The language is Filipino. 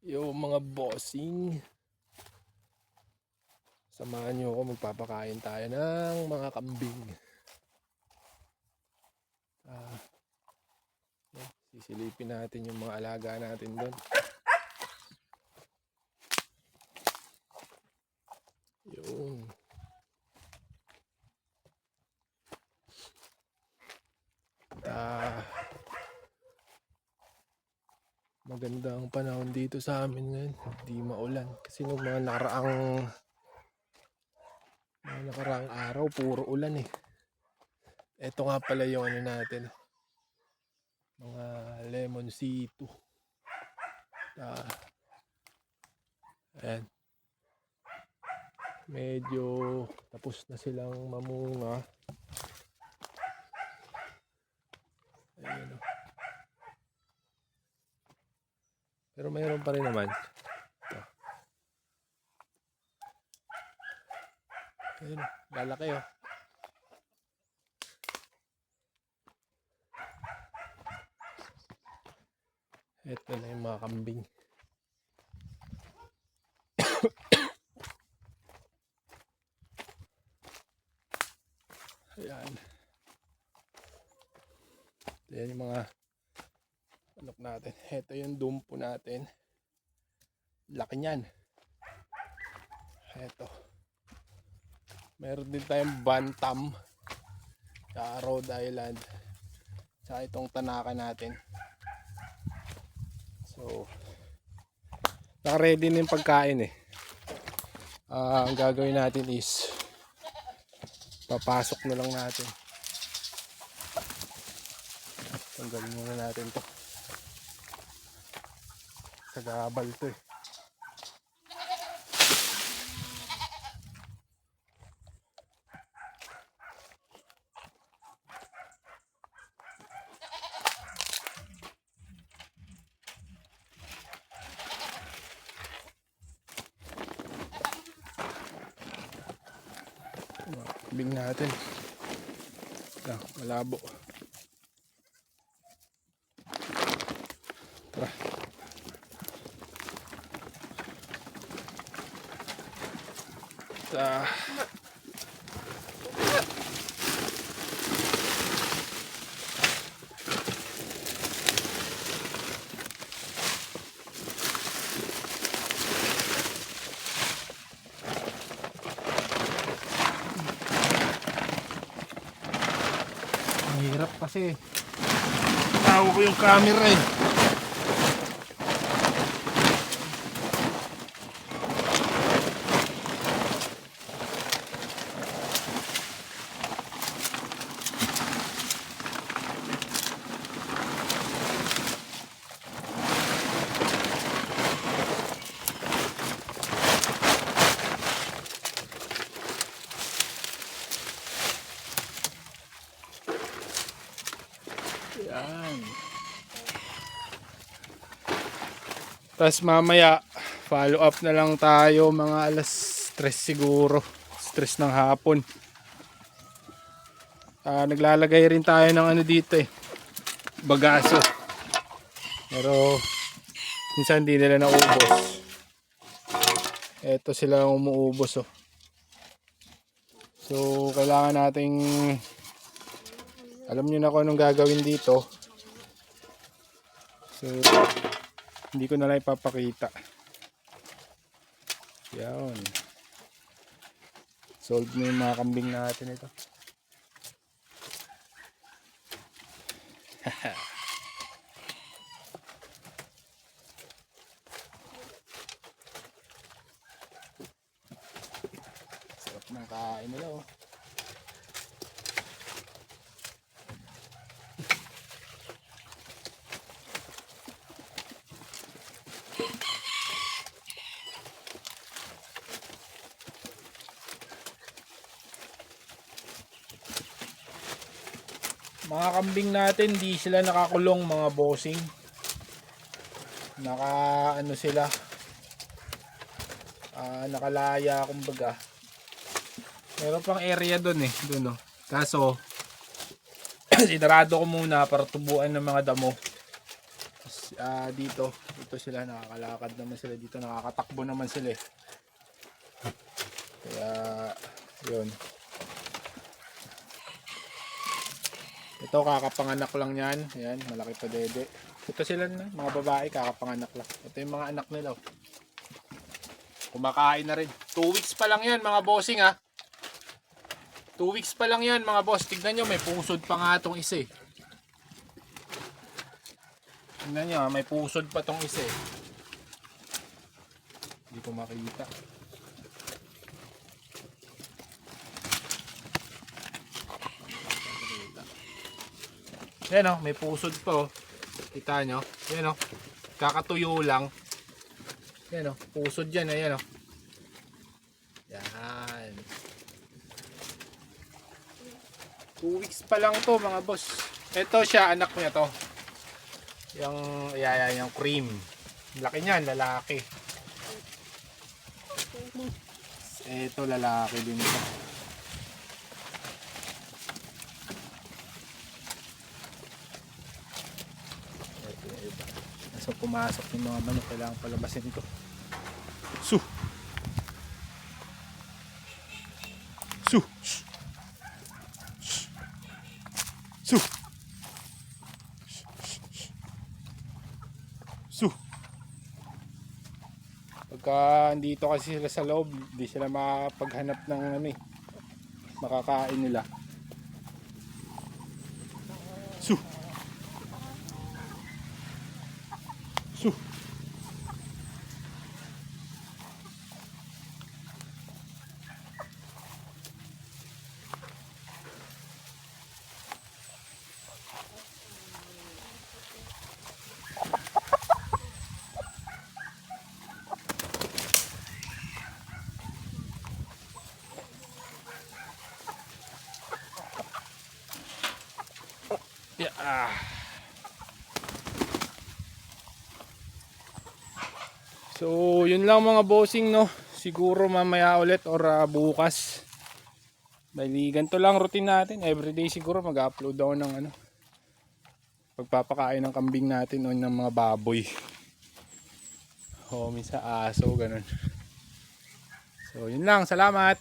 Yo mga bossing. Samahan niyo ako magpapakain tayo ng mga kambing. Ah, sisilipin natin yung mga alaga natin doon. Yun. Ah, magandang panahon dito sa amin ngayon. Hindi maulan. Kasi nung mga nakaraang mga nakaraang araw, puro ulan eh. Ito nga pala yung ano natin. Mga lemon C2. Ah, ayan. Medyo tapos na silang mamunga. Ayan oh. Pero mayroon pa rin naman. Ito. Ayun, lalaki oh. Ito na yung mga kambing. Ayan. Ayan yung mga Anok natin. Ito yung dumpo natin. Laki niyan. Ito. Meron din tayong bantam. Sa Rhode Island. Sa itong tanaka natin. So, naka-ready na yung pagkain eh. Ah, ang gagawin natin is papasok na lang natin. Tanggalin muna natin to. Sagabal to eh. Bing natin. Ah, malabo. Tara. Sa Mahirap kasi. Tawo ko yung camera eh. Yan. Tapos mamaya, follow up na lang tayo mga alas 3 siguro. Stress ng hapon. Ah, naglalagay rin tayo ng ano dito eh. Bagaso. Pero minsan hindi nila naubos. Ito sila umuubos oh. So kailangan nating alam niyo na kung anong gagawin dito. So, hindi ko na lang ipapakita. Yan. Solve na yung mga kambing natin ito. Sarap ng kain nila oh. Mga kambing natin, di sila nakakulong mga bossing. Naka ano sila. ah, nakalaya kumbaga. Meron pang area doon eh, doon oh. Kaso sinarado ko muna para tubuan ng mga damo. Ah, dito. Dito sila nakakalakad naman sila dito. Nakakatakbo naman sila eh. Kaya, yun. Ito kakapanganak lang yan. Ayan, malaki pa dede. Ito sila na, mga babae kakapanganak lang. Ito yung mga anak nila. oh. Kumakain na rin. 2 weeks pa lang yan mga bossing ha. 2 weeks pa lang yan mga boss. Tignan nyo, may pusod pa nga itong isa eh. Tignan nyo, may pusod pa tong isa eh. Hindi ko makita. Yan o, may pusod pa oh. Kita nyo? Yan o. Kakatuyo lang. Yan o, pusod yan. Ayan o. Yan. Two weeks pa lang to mga boss. Ito siya, anak niya to. Yung, yaya, yung cream. Laki niyan, lalaki. Ito, lalaki din. Ito yung iba. So, pumasok yung mga manok, kailangan palabasin ko. Su! Su! Su! Su! Pagka andito kasi sila sa loob, hindi sila makapaghanap ng ano eh, makakain nila. Su! Su! Yeah. So, yun lang mga bossing no. Siguro mamaya ulit or ah, bukas. Bali, ganito lang routine natin. Everyday siguro mag-upload ako ng ano. Pagpapakain ng kambing natin o ng mga baboy. O, minsan aso, ganun. So, yun lang. Salamat.